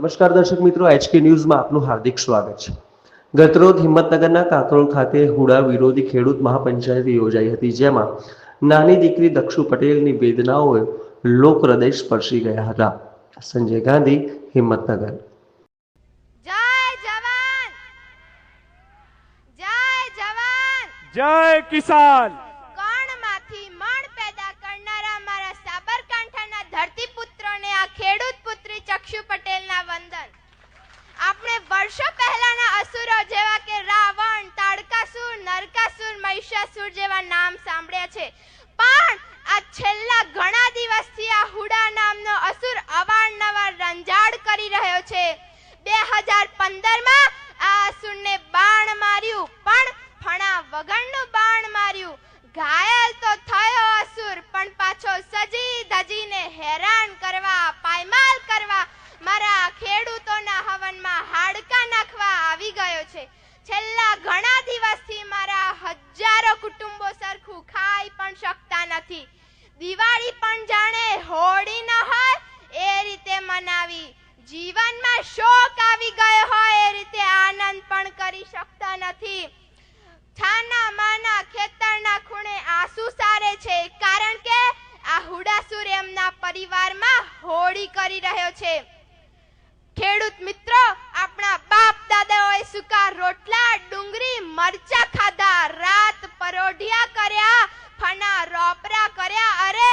નમસ્કાર દર્શક મિત્રો એચકે ન્યૂઝમાં આપનું હાર્દિક સ્વાગત છે. ગતરોજ હિંમતનગરના કાકરોલ ખાતે હુડા વિરોધી ખેડૂત મહાપંચાયત યોજાઈ હતી જેમાં નાની દીકરી દક્ષુ પટેલની વેદનાઓએ લોક હૃદય સ્પર્શી ગયા હતા. સંજય ગાંધી હિંમતનગર. જય જવાન! જય જવાન! જય કિસાન કણમાંથી મણ પેદા કરનારા મારા સાબરકાંઠાના ધરતીપુત્રોને આ ખેડૂત પુત્રી ચક્ષુ પટેલના વંદન આપણે વર્ષો પહેલાના અસુરો જેવા કે રાવણ તાડકાસુર નરકાસુર મહિષાસુર જેવા નામ સાંભળ્યા છે પણ આ છેલ્લા ઘણા દિવસથી આ હુડા નામનો અસુર અવારનવાર રંજાડ કરી રહ્યો છે બે હજાર આસુરને બાણ માર્યું, પણ ફણા વગરનું બાણ માર્યું. ઘાયલ તો થયો અસુર પણ પાછો સજી ધજીને હેરાન કરવા, પાયમાલ કરવા. મારા ખેડૂતોના હવનમાં હાડકા નાખવા આવી ગયો છે. છેલ્લા ઘણા દિવસથી મારા હજારો કુટુંબો સરખું ખાઈ પણ શકતા નથી. દિવાળી પણ જાણે હોળી ન હોય, એ રીતે મનાવી જીવનમાં શોક આવી ગયો હોય એ રીતે આનંદ પણ કરી શકતા નથી. છાના માના ખેતરના ખૂણે આંસુ સારે છે, કારણ કે આ હુડાસુર એમના પરિવારમાં હોળી કરી રહ્યો છે. ખેડૂત મિત્રો, આપણા બાપ દાદાઓએ સુકા રોટલા, ડુંગળી, મરચા ખાધા, રાત પરોઢિયા કર્યા ફના રોપરા કર્યા, અરે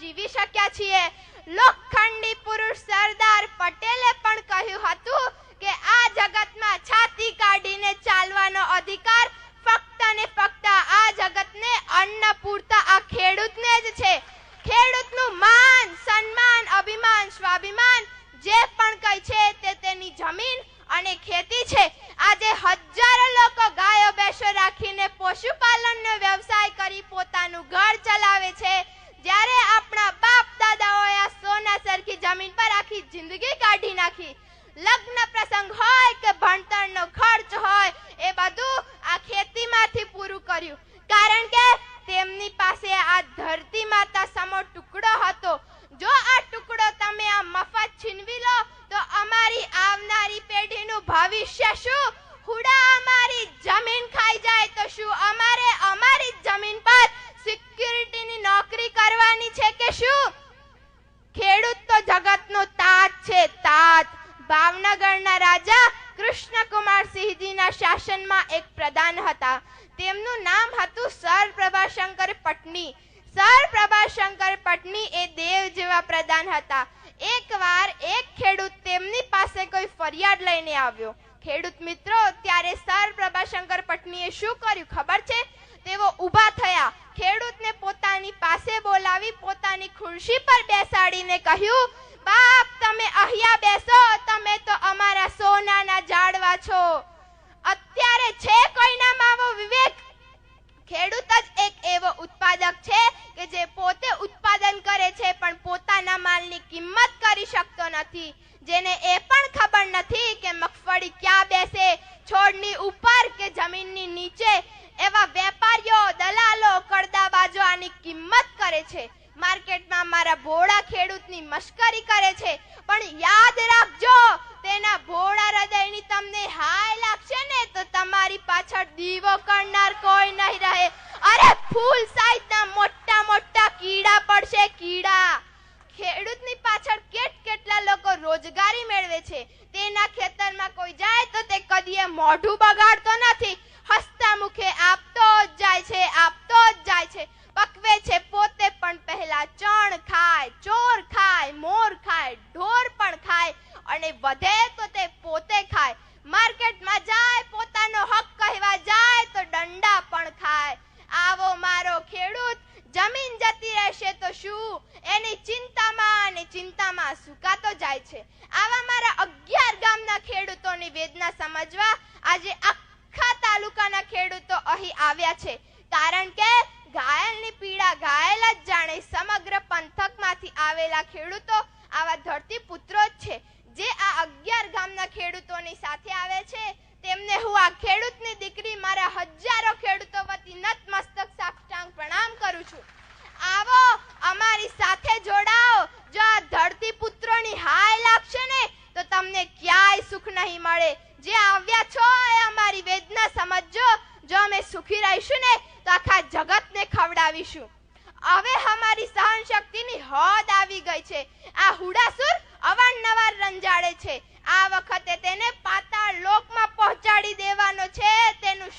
જીવી શક્યા છીએ. લોખંડી પુરુષ સરદાર પટેલે પણ કહ્યું હતું કે આ જગતમાં છાતી કાઢીને ચાલવાનો અધિકાર ફક્ત ને ફક્ત આ જગતને અન્ન પૂરતા, આ ખેડૂતને જ છે. ખેડૂતનું માન, સન્માન, અભિમાન, સ્વાભિમાન જે પણ કઈ છે તે તેની જમીન અને ખેતી છે. આજે હજારો લોકો ગાયો, ભેંસો રાખીને પશુપાલનનો વ્યવસાય કરી પોતાનું ઘર ચલાવે છે. જ્યારે આપણા બાપ દાદાઓએ આ સોના સરખી જમીન પર આખી જિંદગી કાઢી નાખી, લગ્ન પ્રસંગ હોય કે ભણતરનો ખર્ચ હોય એ બધું આ ખેતીમાંથી પૂરું કર્યું કારણ કે તેમની પાસે આ ધરતી માતા સમો ટુકડો હતો જો આ ટુકડો તમે આ મફત છીનવી લો તો અમારી આવનારી પેઢીનું ભવિષ્ય શું હુડા અમારી જમીન ખાઈ જાય તો શું અમારે અમારી જ જમીન પર સિક્યુરિટીની નોકરી કરવાની છે કે શું ખેડૂત તો જગતનો તાજ છે તાજ ભાવનગરના રાજા કૃષ્ણકુમાર સિંહજીના એક પ્રધાન હતા. તેમનું નામ હતું સર પ્રભાશંકર પટની. સર પ્રભાશંકર પટની એ દેવ જેવા પ્રધાન હતા. એકવાર એક ખેડૂત તેમની પાસે કોઈ ફરિયાદ લઈને આવ્યો. ખેડૂત મિત્રો, ત્યારે સર પ્રભાશંકર પટનીએ શું કર્યું ખબર છે? તેઓ ઊભા થયા. ખેડૂતને પોતાની પાસે બોલાવી પોતાની ખુરશી પર બેસાડીને કહ્યું, બાપ, તમે અહીંયા બેસો. તમે તો અમારા સોનાના ઝાડવા છો. અત્યારે છે કોઈનામાં આવો વિવેક? ખેડૂત જ એક એવો ઉત્પાદક છે કે જે પોતે ઉત્પાદન કરે છે, પણ પોતાના માલની કિંમત કરી શકતો નથી. જેને એ પણ ખબર નથી કે મગફળી ક્યાં બેસે, છોડની ઉપર કે જમીનની નીચે. એવા વેપારીઓ, દલાલો, કરદાબાજો આની કિંમત કરે છે. માર્કેટમાં મારા ભોળા ખેડૂતની મશ્કરી કરે છે. પણ યાદ રાખજો, તેના ભોળા હૃદયની છે તેના ખેતરમાં કોઈ જાય તો તે કદીએ મોઢું બગાડતો નથી. હસતા મુખે આપતો જ જાય છે, આપતો જ જાય છે. પકવે છે પોતે પણ પહેલા ચણ ખાય, ચોર ખાય, મોર ખાય, ઢોર પણ ખાય અને વધે તો તે પોતે ખાય માર્કેટમાં જાય પોતાનો હક કહેવા જાય તો દંડા પણ ખાય આવો મારો ખેડૂત જમીન જતી રહેશે તો શું એની ચિંતામાં અને ચિંતામાં સુકાતો જાય છે આવા મારા અગિયાર ગામના ખેડૂતોની વેદના સમજવા આજે આખા તાલુકાના ખેડૂતો અહીં આવ્યા છે. કારણ કે ઘાયલની પીડા ઘાયલ જ જાણે સમગ્ર પંથકમાંથી આવેલા ખેડૂતો આવા ધરતી પુત્રો જ છે. લડાવીશું હવે અમારી સહન શક્તિની હદ આવી ગઈ છે. આ હુડાસુર અવારનવાર રંજાડે છે. આ વખતે તેને પાતાળ લોકમાં પહોંચાડી દેવાનો છે તેનું